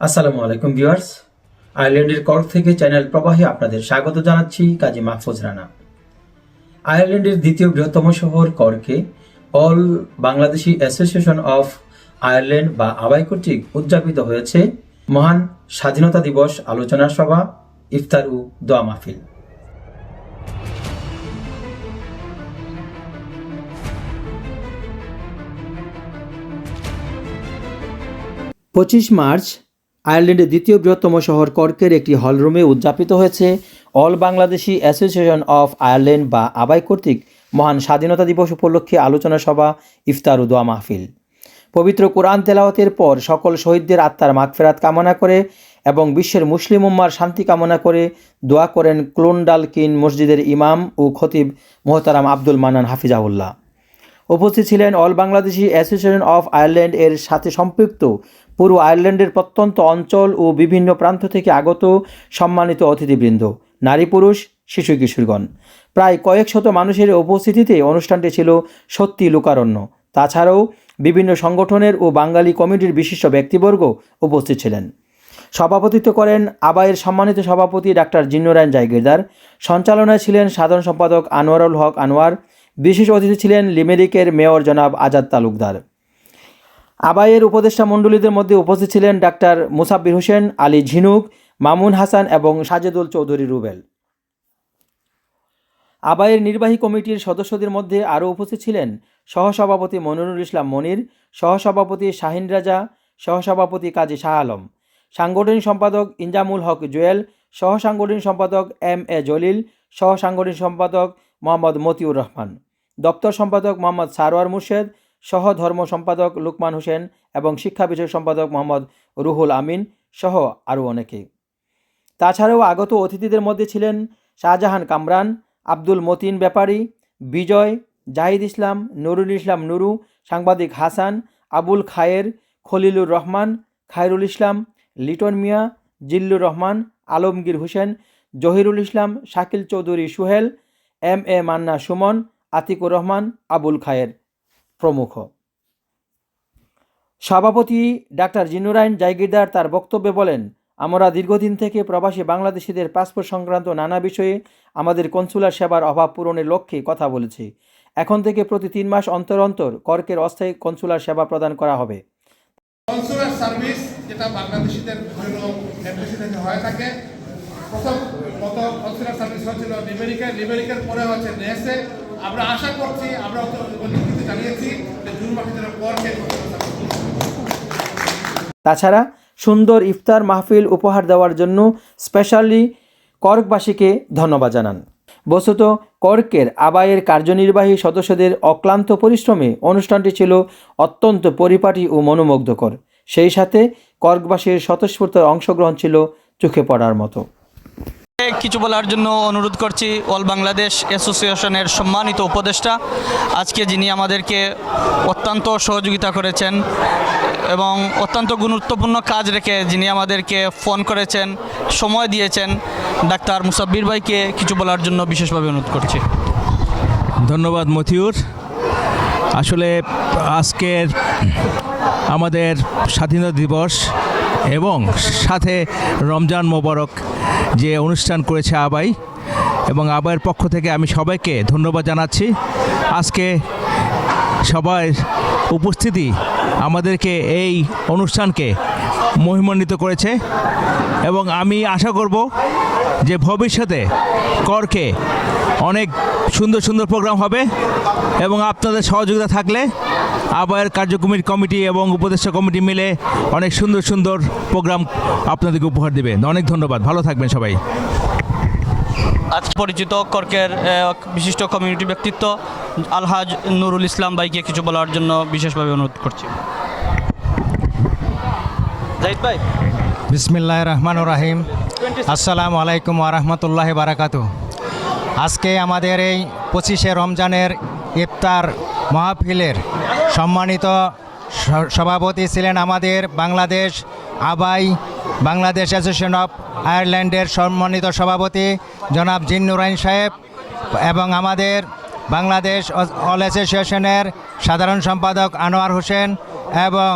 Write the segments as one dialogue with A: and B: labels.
A: আসসালামু আলাইকুম ভিউয়ার্স। আয়ারল্যান্ডের কর্ক থেকে চ্যানেল প্রবাহে আপনাদের স্বাগত জানাচ্ছি কাজী মাহফুজ রানা। আয়ারল্যান্ডের দ্বিতীয় বৃহত্তম শহর কর্কে, all Bangladeshi association of Ireland বা আবাই কর্তৃক উদযাপিত হয়েছে মহান স্বাধীনতা দিবস আলোচনা সভা, ইফতার ও দোয়া মাহফিল। পঁচিশ মার্চ আয়ারল্যান্ডের দ্বিতীয় বৃহত্তম শহর কর্কের একটি হলরুমে উদযাপিত হয়েছে all Bangladeshi association of Ireland বা আবাই কর্তৃক মহান স্বাধীনতা দিবস উপলক্ষে আলোচনা সভা, ইফতার ও দোয়া মাহফিল। পবিত্র কোরআন তেলাওয়াতের পর সকল শহীদদের আত্মার মাগফেরাত কামনা করে এবং বিশ্বের মুসলিম উম্মার শান্তি কামনা করে দোয়া করেন ক্লোন্ডালকিন মসজিদের ইমাম ও খতিব মোহতারাম আব্দুল মান্নান হাফিজাউল্লাহ উপস্থিত ছিলেন all Bangladeshi association of Ireland এর সাথে সম্পৃক্ত পুরো আয়ারল্যান্ডের প্রত্যন্ত অঞ্চল ও বিভিন্ন প্রান্ত থেকে আগত সম্মানিত অতিথিবৃন্দ, নারী পুরুষ, শিশু কিশোরগণ। প্রায় কয়েক শত মানুষের উপস্থিতিতে অনুষ্ঠানটি ছিল সত্যি লোকারণ্য। তাছাড়াও বিভিন্ন সংগঠনের ও বাঙালি কমিটির বিশিষ্ট ব্যক্তিবর্গ উপস্থিত ছিলেন। সভাপতিত্ব করেন আবায়ের সম্মানিত সভাপতি ডাক্তার জিন্নুরায়ন জায়গিরদার সঞ্চালনায় ছিলেন সাধারণ সম্পাদক আনোয়ারুল হক আনোয়ার। বিশেষ অতিথি ছিলেন লিমেরিকের মেয়র জনাব আজাদ তালুকদার। আবায়ের উপদেষ্টা মণ্ডলীদের মধ্যে উপস্থিত ছিলেন ডাক্তার মুসাব্বির হোসেন, আলী ঝিনুক, মামুন হাসান এবং সাজেদুল চৌধুরী রুবেল। আবায়ের নির্বাহী কমিটির সদস্যদের মধ্যে আরও উপস্থিত ছিলেন সহসভাপতি মনিরুল ইসলাম মনির, সহসভাপতি শাহিন রাজা, সহসভাপতি কাজী শাহ আলম। সাংগঠনিক সম্পাদক ইনজামুল হক জুয়েল, সহসাংগঠনিক সম্পাদক এম এ জলিল, সহসাংগঠনিক সম্পাদক মোহাম্মদ মতিউর রহমান। দপ্তর সম্পাদক মোহাম্মদ সারোয়ার মুর্শেদ সহ ধর্ম সম্পাদক লুকমান হোসেন এবং শিক্ষা বিষয়ক সম্পাদক মোহাম্মদ রুহুল আমিন সহ আরও অনেকে। তাছাড়াও আগত অতিথিদের মধ্যে ছিলেন শাহজাহান কামরান, আব্দুল মতিন ব্যাপারী, বিজয়, জাহিদ ইসলাম, নুরুল ইসলাম নুরু, সাংবাদিক হাসান, আবুল খায়ের, খলিলুর রহমান, খায়রুল ইসলাম, লিটন মিয়া, জিল্লুর রহমান, আলমগীর হোসেন, জহিরুল ইসলাম, শাকিল চৌধুরী সুহেল, এম এ মান্না সুমন, আতিকুর রহমান, আবুল খায়ের। প্রমুখ। সভাপতি ডাক্তার জিনুরাইন জায়গিরদার তার বক্তব্যে বলেন, আমরা দীর্ঘদিন থেকে প্রবাসী বাংলাদেশিদের পাসপোর্ট সংক্রান্ত নানা বিষয়ে আমাদের কনসুলার সেবার অভাব পূরণের লক্ষ্যে কথা বলেছি। এখন থেকে প্রতি তিন মাস অন্তর অন্তর কর্কের অস্থায়ী কনসুলার সেবা প্রদান করা হবে।
B: কনসুলার সার্ভিস যেটা বাংলাদেশিদের হয়ে থাকে, প্রথম কনসুলার সার্ভিস লিবেরিকার পরে হচ্ছে নেসে আমরা আশা করছি, আমরা লিখিত জানিয়েছি যে জুন মাসের জন্য পরকে
A: তাছাড়া সুন্দর ইফতার মাহফিল উপহার দেওয়ার জন্য স্পেশালি কর্কবাসীকে ধন্যবাদ জানান। বস্তুত কর্কের আবায়ের কার্যনির্বাহী সদস্যদের অক্লান্ত পরিশ্রমে অনুষ্ঠানটি ছিল অত্যন্ত পরিপাটি ও মনোমুগ্ধকর। সেই সাথে কর্কবাসীর স্বতঃস্ফূর্ত অংশগ্রহণ ছিল চোখে পড়ার মতো।
C: কিছু বলার জন্য অনুরোধ করছি অল বাংলাদেশ অ্যাসোসিয়েশনের সম্মানিত উপদেষ্টা, আজকে যিনি আমাদেরকে অত্যন্ত সহযোগিতা করেছেন এবং অত্যন্ত গুরুত্বপূর্ণ কাজ রেখে যিনি আমাদেরকে ফোন করেছেন, সময় দিয়েছেন, ডাক্তার মুসাব্বির ভাইকে কিছু বলার জন্য বিশেষভাবে অনুরোধ করছি।
D: ধন্যবাদ মথিউর আসলে আজকের আমাদের স্বাধীনতা দিবস এবং সাথে রমজান মোবারক যে অনুষ্ঠান করেছে আবাই এবং আবাইয়ের পক্ষ থেকে আমি সবাইকে ধন্যবাদ জানাচ্ছি। আজকে সবাই উপস্থিতি আমাদেরকে এই অনুষ্ঠানকে মহিমান্বিত করেছে এবং আমি আশা করব যে ভবিষ্যতে করকে অনেক সুন্দর সুন্দর প্রোগ্রাম হবে এবং আপনাদের সহযোগিতা থাকলে আবায়ের কার্যক্রমিক কমিটি এবং উপদেষ্টা কমিটি মিলে অনেক সুন্দর সুন্দর প্রোগ্রাম আপনাদেরকে উপহার দেবে। অনেক ধন্যবাদ। ভালো থাকবেন সবাই।
C: আজ পরিচিত কর্কের বিশিষ্ট কমিউনিটি ব্যক্তিত্ব আলহাজ নুরুল ইসলাম ভাইকে কিছু বলার জন্য বিশেষভাবে অনুরোধ করছি। জাহিদ ভাই।
E: বিসমিল্লাহ রহমান রাহিম। আসসালামু আলাইকুম আরহামতুল্লাহ বারাকাত আজকে আমাদের এই পঁচিশে রমজানের ইফতার মাহফিলের সম্মানিত সভাপতি ছিলেন আমাদের বাংলাদেশ আবাই, বাংলাদেশ অ্যাসোসিয়েশন অফ আয়ারল্যান্ডের সম্মানিত সভাপতি জনাব জিন্নুরাইন সাহেব এবং আমাদের বাংলাদেশ অল অ্যাসোসিয়েশনের সাধারণ সম্পাদক আনোয়ার হোসেন এবং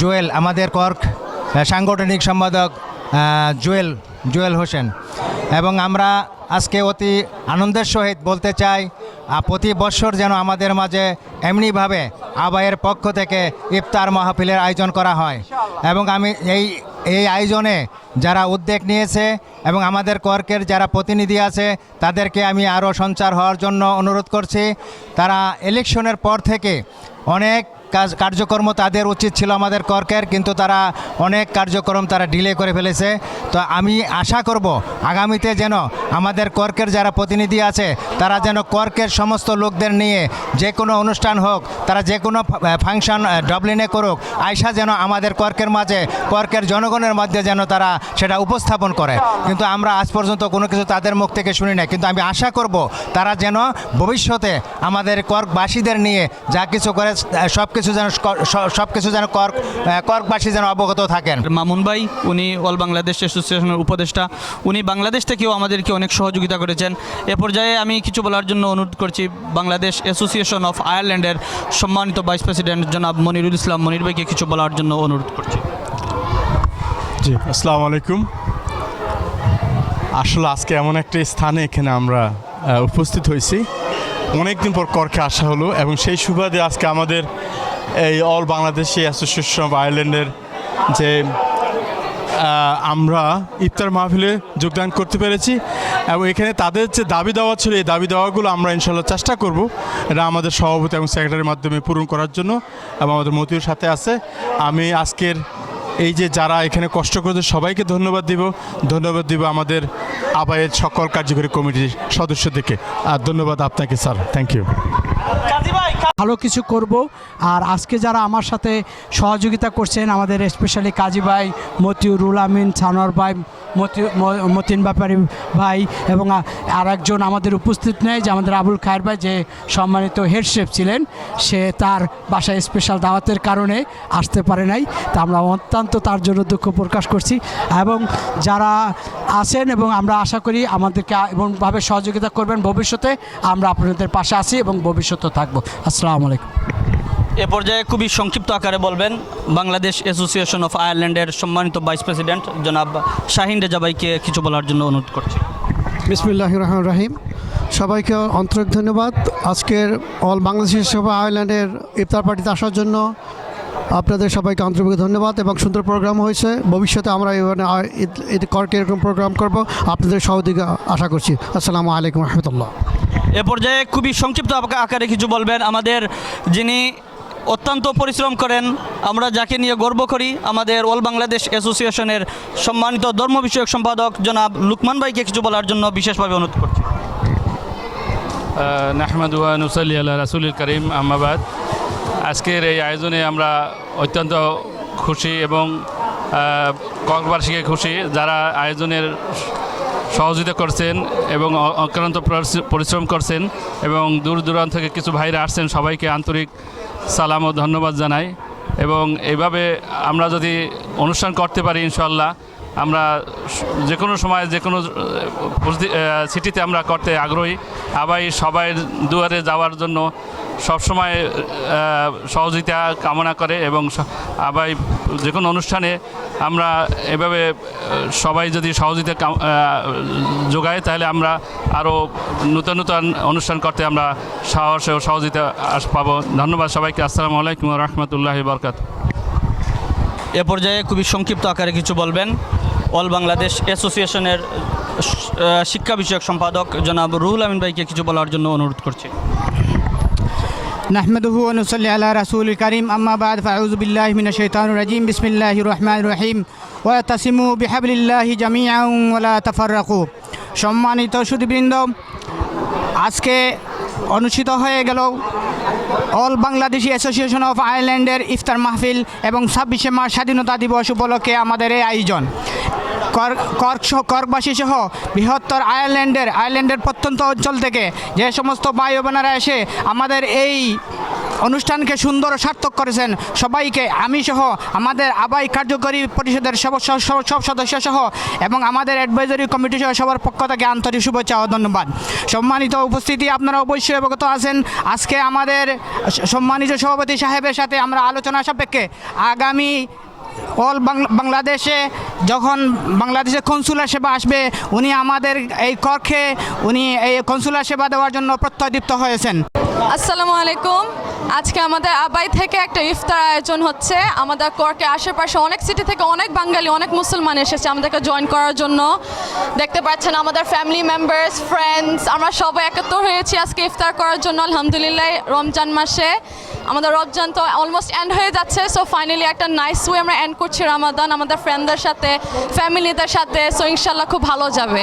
E: জুয়েল, আমাদের কর্ক সাংগঠনিক সম্পাদক জুয়েল জুয়েল হোসেন। এবং আমরা আজকে অতি আনন্দের সহিত বলতে চাই প্রতি বছর যেন আমাদের মাঝে এমনিভাবে আবায়ের পক্ষ থেকে ইফতার মাহফিলের আয়োজন করা হয়। এবং আমি এই এই আয়োজনে যারা উদ্যোগ নিয়েছে এবং আমাদের কর্কের যারা প্রতিনিধি আছে, তাদেরকে আমি আরও সঞ্চার হওয়ার জন্য অনুরোধ করছি। তারা ইলেকশনের পর থেকে অনেক কাজ কার্যক্রম তাদের উচিত ছিল আমাদের কর্কের, কিন্তু তারা অনেক কার্যক্রম তারা ডিলে করে ফেলেছে। তো আমি আশা করব আগামীতে যেন আমাদের কর্কের যারা প্রতিনিধি আছে, তারা যেন কর্কের সমস্ত লোকদের নিয়ে যে কোনো অনুষ্ঠান হোক, তারা যে কোনো ফাংশন ডবলিনে করুক আয়সা যেন আমাদের কর্কের মাঝে, কর্কের জনগণের মধ্যে যেন তারা সেটা উপস্থাপন করে। কিন্তু আমরা আজ পর্যন্ত কোনো কিছু তাদের মুখ থেকে শুনি না কিন্তু আমি আশা করব তারা যেন ভবিষ্যতে আমাদের কর্কবাসীদের নিয়ে যা কিছু করে সব কিছু যেন সব কিছু যেন কর্ক কর্কবাসী যেন অবগত থাকেন।
C: মামুন ভাই উনি অল বাংলাদেশ অ্যাসোসিয়েশনের উপদেষ্টা। উনি বাংলাদেশ থেকেও আমাদেরকে অনেক সহযোগিতা করেছেন। এ পর্যায়ে আমি কিছু বলার জন্য অনুরোধ করছি বাংলাদেশ অ্যাসোসিয়েশন অফ আয়ারল্যান্ডের সম্মানিত ভাইস প্রেসিডেন্ট জনাব মনিরুল ইসলাম মনির ভাইকে কিছু বলার জন্য অনুরোধ করছি।
F: জি আসসালামু আলাইকুম। আসলে আজকে এমন একটা স্থানে এখানে আমরা উপস্থিত হয়েছি। অনেক দিন পর করকে আসা হলো এবং সেই সুবাদে আজকে আমাদের এই অল বাংলাদেশি অ্যাসোসিয়েশন অফ আয়ারল্যান্ডের যে আমরা ইফতার মাহফিলে যোগদান করতে পেরেছি এবং এখানে তাদের যে দাবি দেওয়া ছিল, এই দাবি দেওয়াগুলো আমরা ইনশাল্লাহ চেষ্টা করব। এটা আমাদের সভাপতি এবং সেক্রেটারির মাধ্যমে পূরণ করার জন্য এবং আমাদের মতিউর সাথে আছে। আমি আজকের এই যে যারা এখানে কষ্ট করেছে, সবাইকে ধন্যবাদ দিব। ধন্যবাদ দিব আমাদের আবায়ের সকল কার্যকরী কমিটির সদস্যদেরকে আর ধন্যবাদ আপনাকে স্যার। থ্যাংক ইউ
G: ভালো কিছু করব। আর আজকে যারা আমার সাথে সহযোগিতা করছেন, আমাদের স্পেশালি কাজী ভাই মতিউর রুল আমিন, ছানোয়ার ভাই, মতি মতিন ব্যাপারী ভাই এবং আর একজন আমাদের উপস্থিত নেই, যে আমাদের আবুল খায়ের ভাই, যে সম্মানিত হেড শেফ ছিলেন, সে তার বাসায় স্পেশাল দাওয়াতের কারণে আসতে পারে নাই। তা আমরা অত্যন্ত তার জন্য দুঃখ প্রকাশ করছি এবং যারা আছেন এবং আমরা আশা করি আমাদেরকে এমনভাবে সহযোগিতা করবেন ভবিষ্যতে, আমরা আপনাদের পাশে আছি এবং ভবিষ্যতে থাকব। আসসালামু আলাইকুম।
C: এ পর্যায়ে খুবই সংক্ষিপ্ত আকারে বলবেন বাংলাদেশ অ্যাসোসিয়েশন অফ আয়ারল্যান্ডের সম্মানিত ভাইস প্রেসিডেন্ট জনাব শাহিন রেজা ভাইকে কিছু বলার জন্য অনুরোধ করছি।
H: বিসমিল্লাহ রহমান রাহিম। সবাইকে আন্তরিক ধন্যবাদ। আজকের অল বাংলাদেশ সভা আয়ারল্যান্ডের ইফতার পার্টিতে আসার জন্য আপনাদের সবাইকে আন্তরিক ধন্যবাদ এবং সুন্দর প্রোগ্রাম হয়েছে। ভবিষ্যতে আমরা এখানে এরকম প্রোগ্রাম করব আপনাদের সহযোগিতা আশা করছি। আসসালামু আলাইকুম রহমতুল্লাহ।
C: এ পর্যায়ে খুবই সংক্ষিপ্ত আকারে কিছু বলবেন। আমাদের যিনি অত্যন্ত পরিশ্রম করেন আমরা যাকে নিয়ে গর্ব করি আমাদের অল বাংলাদেশ অ্যাসোসিয়েশনের সম্মানিত ধর্ম বিষয়ক সম্পাদক জনাব লুকমান ভাইকে কিছু বলার জন্য বিশেষভাবে অনুরোধ করছি।
I: নাহমাদ নুসাল্লি আল্লাহ রাসুল করিম আহমাবাদ আজকের এই আয়োজনে আমরা অত্যন্ত খুশি এবং আহ, খুশি যারা আয়োজনের সহযোগিতা করছেন এবং অক্লান্ত পরিশ্রম করছেন এবং দূর দূরান্ত থেকে কিছু ভাইরা আসছেন, সবাইকে আন্তরিক সালাম ও ধন্যবাদ জানাই। এবং এভাবে আমরা যদি অনুষ্ঠান করতে পারি ইনশাল্লাহ আমরা যে কোনো সময় যে কোনো সিটিতে আমরা করতে আগ্রহী। আবার সবাই দুয়ারে যাওয়ার জন্য সবসময় সহযোগিতা কামনা করে এবং আবার যে কোনো অনুষ্ঠানে আমরা এভাবে সবাই যদি সহযোগিতা যোগায়, তাহলে আমরা আরও নূতন নূতন অনুষ্ঠান করতে আমরা সাহস ও সহযোগিতা আস- পাবো। ধন্যবাদ সবাইকে। আসসালামু আলাইকুম রহমতুল্লাহ বরকাত
C: এ পর্যায়ে খুবই সংক্ষিপ্ত আকারে কিছু বলবেন। অল বাংলাদেশ অ্যাসোসিয়েশনের আহ, শিক্ষা বিষয়ক সম্পাদক জনাব রুহুল আমিন ভাইকে কিছু বলার জন্য অনুরোধ করছি
G: نحمده ونصلي على رسول الكريم أما بعد فأعوذ بالله من الشيطان الرجيم بسم الله الرحمن الرحيم ويعتصموا بحبل الله جميعا ولا تفرقوا সম্মানিত সুদীবৃন্দ আজকে অনুষ্ঠিত হয়ে গেল অল বাংলাদেশি অ্যাসোসিয়েশন অফ আয়ারল্যান্ডের ইফতার মাহফিল এবং ছাব্বিশে মার্চ স্বাধীনতা দিবস উপলক্ষে আমাদের এই আয়োজন। কর্কবাসী সহ বৃহত্তর আয়ারল্যান্ডের আয়ারল্যান্ডের প্রত্যন্ত অঞ্চল থেকে যে সমস্ত বায়ু বোনেরা এসে আমাদের এই অনুষ্ঠানকে সুন্দর ও সার্থক করেছেন। সবাইকে আমি সহ আমাদের আবাই কার্যকরী পরিষদের সব সদস্য সহ এবং আমাদের অ্যাডভাইজারি কমিটি সহ সবার পক্ষ থেকে আন্তরিক শুভেচ্ছা ও ধন্যবাদ। সম্মানিত উপস্থিতি আপনারা অবশ্যই অবগত আছেন। আজকে আমাদের সম্মানিত সভাপতি সাহেবের সাথে আমরা আলোচনা সাপেক্ষে আগামী অল বাংলাদেশে যখন বাংলাদেশে কনসুলার সেবা আসবে, উনি আমাদের এই কক্ষে উনি এই কনসুলার সেবা দেওয়ার জন্য প্রত্যয় প্রত্যয়দীপ্ত হয়েছেন।
J: আসসালামু আলাইকুম। আজকে আমাদের আবাই থেকে একটা ইফতার আয়োজন হচ্ছে। আমাদের কর্কে আশেপাশে অনেক সিটি থেকে অনেক বাঙালি, অনেক মুসলমান এসেছে আমাদেরকে জয়েন করার জন্য। দেখতে পাচ্ছেন আমাদের ফ্যামিলি মেম্বার্স ফ্রেন্ডস আমরা সবাই একত্র হয়েছি আজকে ইফতার করার জন্য, আলহামদুলিল্লাহ, রমজান মাসে। আমাদের রমজান তো অলমোস্ট এন্ড হয়ে যাচ্ছে সো ফাইনালি একটা নাইস ওয়ে আমরা এন্ড করছি রামাদান, আমাদের ফ্রেন্ডদের সাথে ফ্যামিলিদের সাথে সো ইনশাল্লাহ খুব ভালো যাবে।